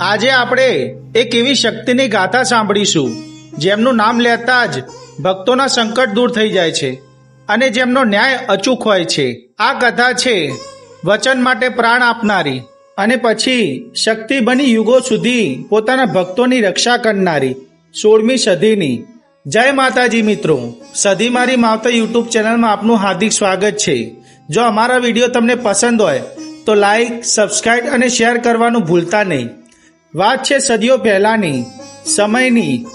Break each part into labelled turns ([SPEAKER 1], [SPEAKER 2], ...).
[SPEAKER 1] આજે આપણે એક એવી શક્તિની ગાથા સાંભળીશું, જેમનું નામ લેતા જ ભક્તોના સંકટ દૂર થઈ જાય છે અને જેમનો ન્યાય અચૂક હોય છે. આ કથા છે, વચન માટે પ્રાણ આપનારી અને પછી શક્તિ બની યુગો સુધી પોતાના ભક્તોની રક્ષા કરનારી સોળમી સદીની. જય માતાજી મિત્રો, સદી મારી માવતા યુટ્યુબ ચેનલમાં આપનું હાર્દિક સ્વાગત છે. જો અમારા વીડિયો તમને પસંદ હોય, તો લાઈક સબસ્ક્રાઈબ અને શેર કરવાનું ભૂલતા નહીં. વાત છે સદીઓ પહેલાની, સમયની.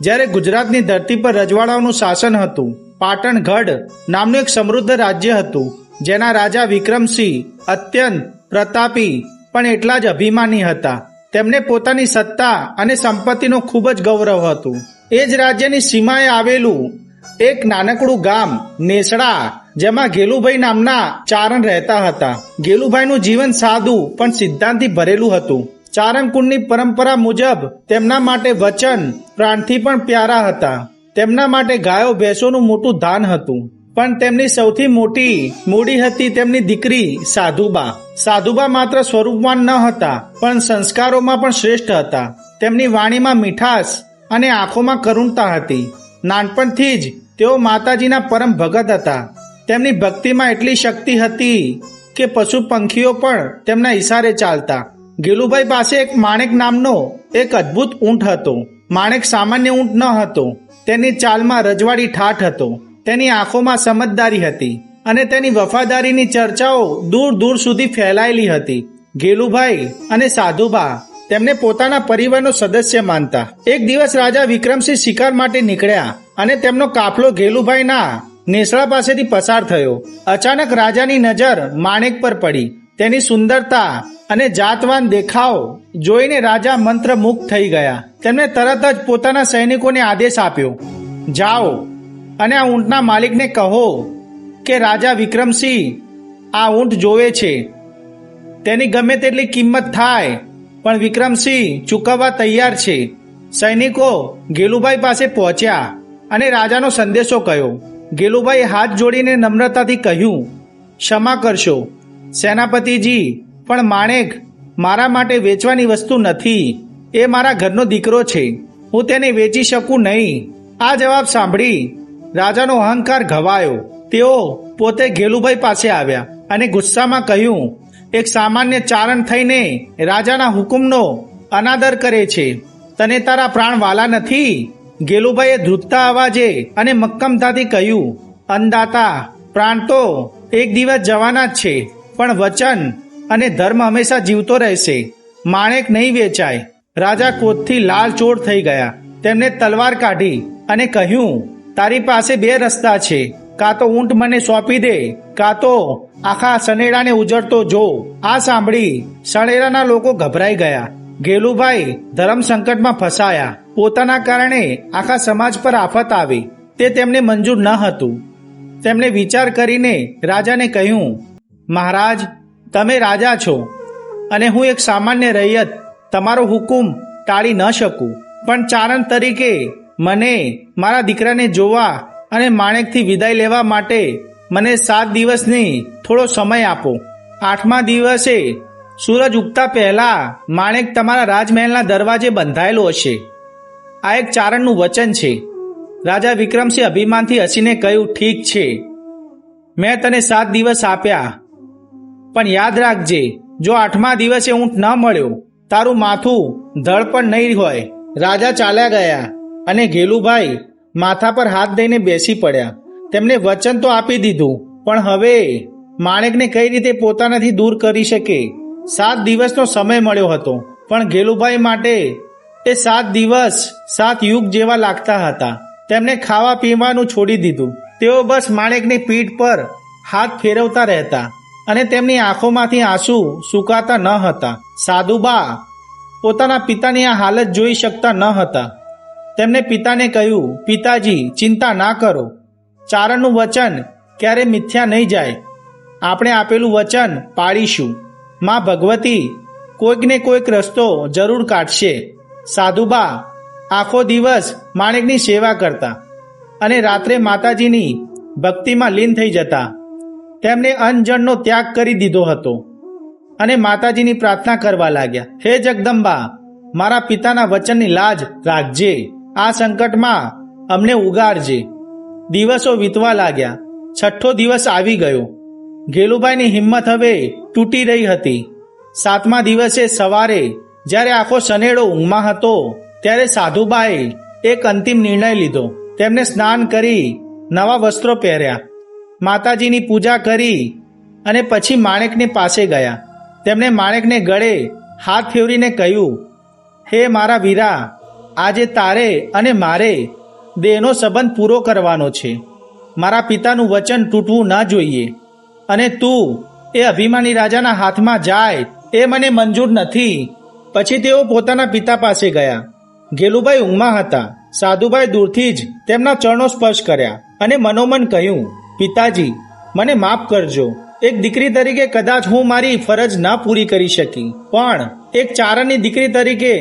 [SPEAKER 1] જ્યારે ગુજરાતની ધરતી પર રજવાડાઓનું શાસન હતું, પાટણગઢ નામનું એક સમૃદ્ધ રાજ્ય હતું, જેના રાજા વિક્રમસિંહ અત્યંત પ્રતાપી, પણ એટલા જ અભિમાની હતા. તેમને પોતાની સત્તા અને સંપત્તિનો ખૂબ જ ગૌરવ હતું. એ જ રાજ્યની સીમાએ આવેલું એક નાનકડું ગામ, નેસડા, જેમાં ગેલુભાઈ નામના ચારણ રહેતા હતા. ગેલુભાઈનું જીવન સાદું પણ સિદ્ધાંતથી ભરેલું હતું. ચારણકુંડની પરંપરા મુજબ તેમના માટે વચન, પ્રાણથી પણ પ્યારા હતા. તેમના માટે ગાયો ભેંસોનું મોટું દાન હતું. પણ તેમની સૌથી મોટી મૂડી હતી તેમની દીકરી સાધુબા. સાધુબા માત્ર સ્વરૂપવાન ન હતા, પણ સંસ્કારોમાં પણ શ્રેષ્ઠ હતા. તેમની વાણીમાં મીઠાશ અને આંખોમાં કરુણતા હતી. નાનપણથી જ તેઓ માતાજીના પરમ ભગત હતા. તેમની ભક્તિમાં એટલી શક્તિ હતી કે પશુ પંખીઓ પણ તેમના ઈશારે ચાલતા. ગેલુભાઈ પાસે એક માણેક નામનો એક અદ્ભુત ઊંટ હતો. માણેક સામાન્ય ઊંટ ન હતો. તેની ચાલમાં રજવાડી ઠાઠ હતો. તેની આંખોમાં સમજદારી હતી અને તેની વફાદારીની ચર્ચાઓ દૂર દૂર સુધી ફેલાયેલી હતી. ગેલુભાઈ અને સાધુબા તેમને પોતાના પરિવારનો સદસ્ય માનતા. એક દિવસ રાજા વિક્રમસિંહ શિકાર માટે નીકળ્યા અને તેમનો કાફલો ગેલુભાઈના નેસડા પાસેથી પસાર થયો. અચાનક રાજાની નજર માણેક પર પડી. તેની સુંદરતા અને જાતવાન દેખાવ જોઈને રાજા મંત્રમુગ્ધ થઈ ગયા. તેમણે તરત જ પોતાના સૈનિકોને આદેશ આપ્યો, જાઓ અને આ ઊંટના માલિકને કહો કે રાજા વિક્રમસિંહ આ ઊંટ જોવે છે. તેની ગમે તેટલી કિંમત થાય, પણ વિક્રમસિંહ ચૂકવવા તૈયાર છે. સૈનિકો ગેલુભાઈ પાસે પહોંચ્યા અને રાજાનો સંદેશો કહ્યો. ગેલુભાઈ હાથ જોડીને નમ્રતાથી કહ્યું, ક્ષમા કરશો સેનાપતિજી, પણ માણેક, મારા માટે વેચવાની વસ્તુ નથી. એ મારા ઘરનો દીકરો છે. હું તેને વેચી શકું નહીં. આ જવાબ સાંભળી રાજાનો અહંકાર ઘવાયો. તેઓ પોતે ગેલુભાઈ પાસે આવ્યા અને ગુસ્સામાં કહ્યું, એક સામાન્ય ચારણ થઈને રાજાના હુકુમનો અનાદર કરે છે. તને તારા પ્રાણ વાલા નથી. ગેલુભાઈએ ધ્રુતતા અવાજે અને મક્કમતાથી કહ્યું, અંદાતા, પ્રાણ તો એક દિવસ જવાના જ છે. પણ વચન અને ધર્મ હંમેશા જીવતો રહેશે. માણેક નહીં વેચાય. રાજા કોતથી લાલ ચોળ થઈ ગયા. તેમણે તલવાર કાઢી અને કહ્યું, તારી પાસે બે રસ્તા છે. કાં તો ઊંટ મને સોંપી દે, કાં તો આખા સનેડાને ઉજળતો જો. આ સાંભળી સનેડાના લોકો ગભરાઈ ગયા. ગેલુભાઈ ધર્મ સંકટમાં ફસાયા. પોતાના કારણે આખા સમાજ પર આફત આવી. તે તેમને મંજૂર ન હતું. તેમણે વિચાર કરીને રાજાને કહ્યું મહારાજ, તમે રાજા છો અને હું એક સામાન્ય રૈયત. તમારો હુકુમ ટાળી ન શકું. પણ ચારણ તરીકે મને, મારા દીકરાને જોવા અને માણેકથી વિદાય લેવા માટે મને સાત દિવસની થોડો સમય આપો. આઠમા દિવસે સૂરજ ઉગતા પહેલા માણેક તમારા રાજમહેલના દરવાજે બંધાયેલો હશે. આ એક ચારણનું વચન છે. રાજા વિક્રમસિંહ અભિમાનથી હસીને કહ્યું, ઠીક છે. મેં તને સાત દિવસ આપ્યા. પણ યાદ રાખજે, જો આઠમા દિવસે ઊંટ ન મળ્યો, તારું માથું ધડ પણ નહીં હોય. રાજા ચાલ્યા ગયા અને ગેલુભાઈ માથા પર હાથ દઈને બેસી પડ્યા. તેમને વચન તો આપી દીધું, પણ હવે માણેકને કઈ રીતે પોતાનાથી દૂર કરી શકે? સાત દિવસનો સમય મળ્યો હતો, પણ ગેલુભાઈ માટે એ સાત દિવસ સાત યુગ જેવા લાગતા હતા. તેમણે ખાવા પીવાનું છોડી દીધું. તેઓ બસ માણેકની પીઠ પર હાથ ફેરવતા રહેતા. અને તેમની આંખોમાંથી આંસુ સુકાતા ન હતા. સાધુબા પોતાના પિતાની આ હાલત જોઈ શકતા ન હતા. તેમને પિતાને કહ્યું, પિતાજી, ચિંતા ના કરો. ચારણનું વચન ક્યારે મિથ્યા નહીં જાય. આપણે આપેલું વચન પાળીશું. માં ભગવતી કોઈકને કોઈક રસ્તો જરૂર કાઢશે. સાધુબા આખો દિવસ માણેકની સેવા કરતા અને રાત્રે માતાજીની ભક્તિમાં લીન થઈ જતા. તેમણે અનજણનો ત્યાગ કરી દીધો હતો અને માતાજીની પ્રાર્થના કરવા લાગ્યા, હે જગદંબા, મારા પિતાના વચનની લાજ રાખજે. આ સંકટમાં અમને ઉગારજે દિવસો વીતવા લાગ્યા. છઠ્ઠો દિવસ આવી ગયો. ગેલુભાઈની હિંમત હવે તૂટી રહી હતી. સાતમા દિવસે સવારે જ્યારે આખો સનેડો ઊંઘમાં હતો, ત્યારે સાધુબાએ એક અંતિમ નિર્ણય લીધો. તેમને સ્નાન કરી નવા વસ્ત્રો પહેર્યા. માતાજીની પૂજા કરી અને પછી માણેકની પાસે ગયા. તેમણે માણેકને ગળે હાથ ફેરવીને કહ્યું, હે મારા વીરા, આજે તારે અને મારે દેહનો સંબંધ પૂરો કરવાનો છે. મારા પિતાનું વચન તૂટવું ન જોઈએ. અને તું એ અભિમાની રાજાના હાથમાં જાય એ મને મંજૂર નથી. પછી તેઓ પોતાના પિતા પાસે ગયા. ગેલુભાઈ ઊંઘમાં હતા. સાધુભાઈ દૂરથી જ તેમના ચરણો સ્પર્શ કર્યા અને મનોમન કહ્યું પિતાજી, મને માફ કરજો. એક દીકરી તરીકે કદાચ હું મારી ફરજ ના પૂરી કરી શકી. પણ એક ચારણની દીકરી તરીકે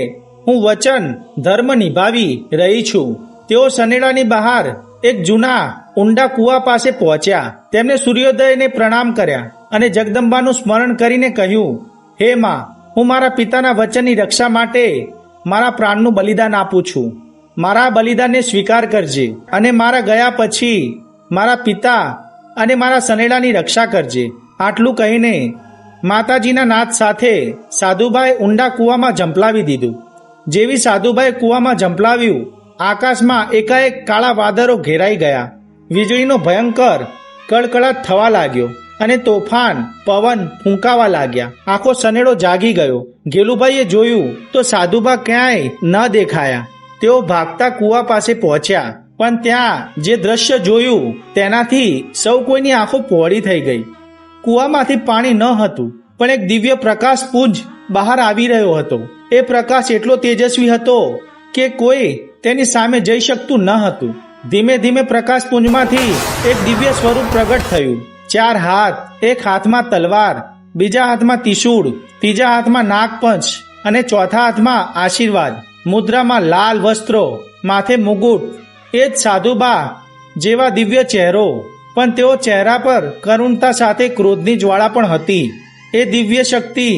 [SPEAKER 1] હું વચન, ધર્મ નિભાવી રહી છું. તેઓ સનેડાની બહાર એક જૂના ઊંડા કૂવા પાસે પહોંચ્યા. તેમણે સૂર્યોદયને પ્રણામ કર્યા અને જગદંબાનું સ્મરણ કરીને કહ્યું, હે માં, હું મારા પિતાના વચનની રક્ષા માટે મારા પ્રાણનું બલિદાન આપું છું. મારા બલિદાનને સ્વીકાર કરજે અને મારા ગયા પછી મારા પિતા અને મારા સનેડાની રક્ષા કરજે. આટલું કહીને માતાજીના નાદ સાથે સાધુભાઈ ઊંડા કૂવામાં ઝંપલાવી દીધું. જેવી સાધુભાઈ કૂવામાં ઝંપલાવ્યું, આકાશમાં એકાએક કાળા વાદળો ઘેરાઈ ગયા. વીજળીનો ભયંકર કડકડાટ થવા લાગ્યો અને તોફાન, પવન ફૂંકાવા લાગ્યા. આખો સનેડો જાગી ગયો. ગેલુભાઈએ જોયું તો સાધુબા ક્યાંય ન દેખાયા. તેઓ ભાગતા કૂવા પાસે પહોંચ્યા. પણ ત્યાં જે દ્રશ્ય જોયું, તેનાથી સૌ કોઈની આંખો પહોળી થઈ ગઈ. કૂવામાંથી પાણી ન હતું, પણ એક દિવ્ય પ્રકાશ પુંજ બહાર આવી રહ્યો હતો. એ પ્રકાશ એટલો તેજસ્વી હતો કે કોઈ તેની સામે જઈ શકતું ન હતું. ધીમે ધીમે પ્રકાશ પુંજમાંથી એક દિવ્ય સ્વરૂપ પ્રગટ થયું. ચાર હાથ, એક હાથમાં તલવાર, બીજા હાથમાં ત્રિશૂળ, ત્રીજા હાથમાં નાગપંચ અને ચોથા હાથમાં આશીર્વાદ. મુદ્રામાં લાલ વસ્ત્રો, માથે મુગુટ એ જ સાધુબા જેવા દિવ્ય ચહેરો, પણ તેઓ ચહેરા પર કરુણતા સાથે ક્રોધની જ્વાળા પણ હતી. એ દિવ્ય શક્તિ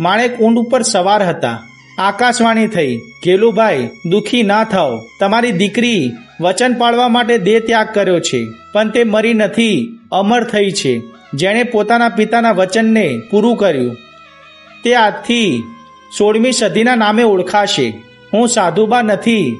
[SPEAKER 1] માણેક ઊંડ ઉપર સવાર હતા. આકાશવાણી થઈ ગેલુભાઈ દુખી ના થાઓ તમારી દીકરી વચન પાળવા માટે દેહ ત્યાગ કર્યો છે, પણ તે મરી નથી, અમર થઈ છે. જેણે પોતાના પિતાના વચનને પૂરું કર્યું. તે આજથી સોળમી સદીના નામે ઓળખાશે. હું સાધુબા નથી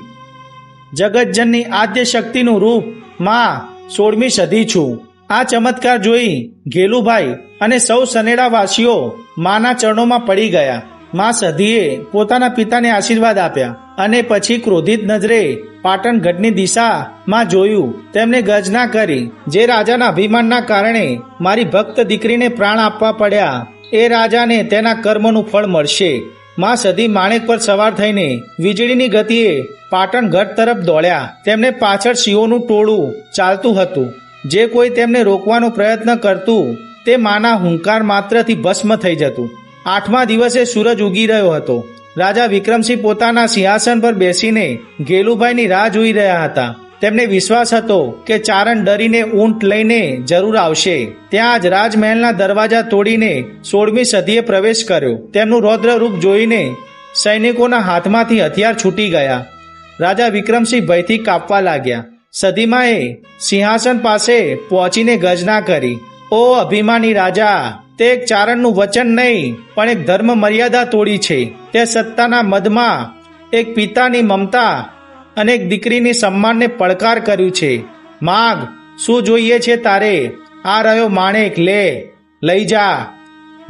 [SPEAKER 1] જગતજનની આદ્ય શક્તિનું રૂપમાં સોળમી સદી છું. આ ચમત્કાર જોઈ ઘેલુભાઈ અને સૌ સનેડાવાસીઓ માના ચરણોમાં પડી ગયા. માં સધીએ પોતાના પિતાને આશીર્વાદ આપ્યા અને પછી ક્રોધિત નજરે પાટણગઢની દિશામાં જોયું. તેમને ગજના કરી, જે રાજાના અભિમાનના કારણે મારી ભક્ત દીકરીને પ્રાણ આપવા પડ્યા, એ રાજાને તેના કર્મનું ફળ મળશે. માં સધી માણેક પર સવાર થઈને વીજળીની ગતિએ પાટણ ઘટ તરફ દોડ્યા. તેમને પાછળ સિંહોનું ટોળું ચાલતું હતું. જે કોઈ તેમને રોકવાનો પ્રયત્ન કરતું, તે માના હુંકાર માત્રથી ભસ્મ થઈ જતું. આઠમા દિવસે સૂરજ ઉગી રહ્યો હતો. રાજા વિક્રમસિંહ પોતાના સિંહાસન પર બેસીને ગેલુભાઈની રાહ જોઈ રહ્યા હતા. તેમને વિશ્વાસ હતો કે ચારણ ડરીને ઊંટ લઈને જરૂર આવશે. ત્યાં જ રાજમહેલના દરવાજા તોડીને સોળમી સદીએ પ્રવેશ કર્યો. તેમનું રૌદ્ર રૂપ જોઈને સૈનિકોના હાથમાંથી હથિયાર છૂટી ગયા. રાજા વિક્રમસિંહ ભયથી કાપવા લાગ્યા. સદીમાએ સિંહાસન પાસે પહોંચીને ગજના કરી, ઓ અભિમાની રાજા, તે એક ચારણનું વચન નહીં, પણ એક ધર્મ મર્યાદા તોડી છે. તે સત્તાના મદમાં એક પિતાની મમતા અને એક દીકરીની સન્માનને પડકાર કર્યું છે. માગ, શું જોઈએ છે તારે? આ રહ્યો માણેક, લે, લઈ જા.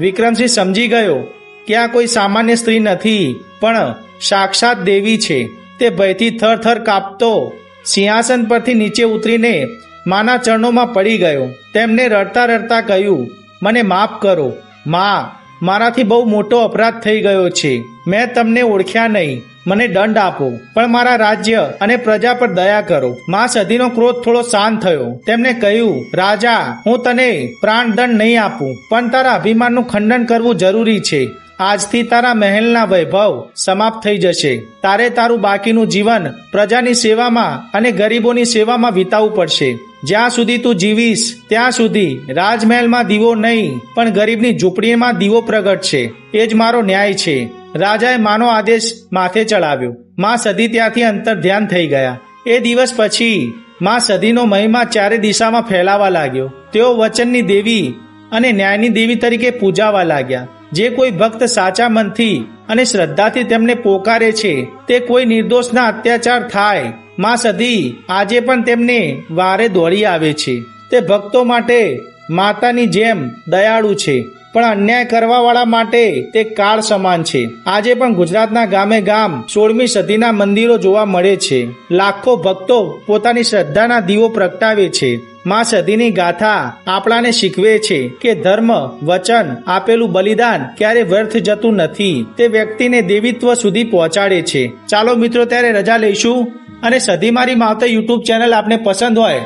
[SPEAKER 1] વિક્રમસિંહ સમજી ગયો. કે આ કોઈ સામાન્ય સ્ત્રી નથી, પણ સાક્ષાત દેવી છે. તે ભયથી થર થર કાપતો. સિંહાસન પરથી નીચે ઉતરીને માના ચરણોમાં પડી ગયો. તેમને રડતા રડતા કહ્યું, મને માફ કરો. મા, મારાથી બહુ મોટો અપરાધ થઈ ગયો છે. મેં તમને ઓળખ્યા નહીં. મને દંડ આપો, પણ મારા રાજ્ય અને પ્રજા પર દયા કરો. મા સધીનો ક્રોધ થોડો શાંત થયો. તેમણે કહ્યું, રાજા, હું તને પ્રાણદંડ નહીં આપું, પણ તારા અભિમાનનું ખંડન કરવું જરૂરી છે. આજથી તારા મહેલના વૈભવ સમાપ્ત થઈ જશે. તારે તારું બાકીનું જીવન પ્રજાની સેવામાં અને ગરીબોની સેવામાં વિતાવવું પડશે. જ્યાં સુધી તું જીવીશ, ત્યાં સુધી રાજમહેલમાં દીવો નહીં, પણ ગરીબની ઝૂંપડીમાં દીવો પ્રગટ છે એ જ મારો ન્યાય છે. રાજાએ માનો આદેશ માથે ચડાવ્યો. માં સધી ત્યાંથી અંતર ધ્યાન થઈ ગયા. એ દિવસ પછી માં સધીનો મહિમા ચારે દિશામાં ફેલાવા લાગ્યો. તેઓ વચનની દેવી અને ન્યાયની દેવી તરીકે પૂજાવા લાગ્યા. જે કોઈ ભક્ત સાચા મનથી અને શ્રદ્ધાથી તેમને પોકારે છે, તે કોઈ નિર્દોષના અત્યાચાર થાય. માં સધી આજે પણ તેમને વારે દોડી આવે છે. તે ભક્તો માટે માતાની જેમ દયાળુ છે. પણ અન્યાય કરવાવાળા માટે તે કાળ સમાન છે. આજે પણ ગુજરાતના ગામે ગામ સોળમી સદીના મંદિરો જોવા મળે છે. લાખો ભક્તો પોતાની શ્રદ્ધાના દીવો પ્રગટાવે છે. માં સદીની ગાથા આપણાને શીખવે છે કે ધર્મ, વચન, આપેલું બલિદાન ક્યારે વ્યર્થ જતું નથી. તે વ્યક્તિને દેવીત્વ સુધી પહોંચાડે છે. ચાલો મિત્રો, ત્યારે રજા લઈશું. અને સધી મારી માવતર યુટ્યુબ ચેનલ આપને પસંદ હોય,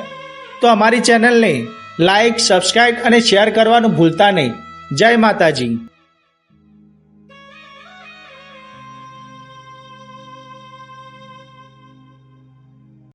[SPEAKER 1] તો અમારી ચેનલને લાઈક, સબસ્ક્રાઇબ અને શેર કરવાનું ભૂલતા નહીં. જય માતાજી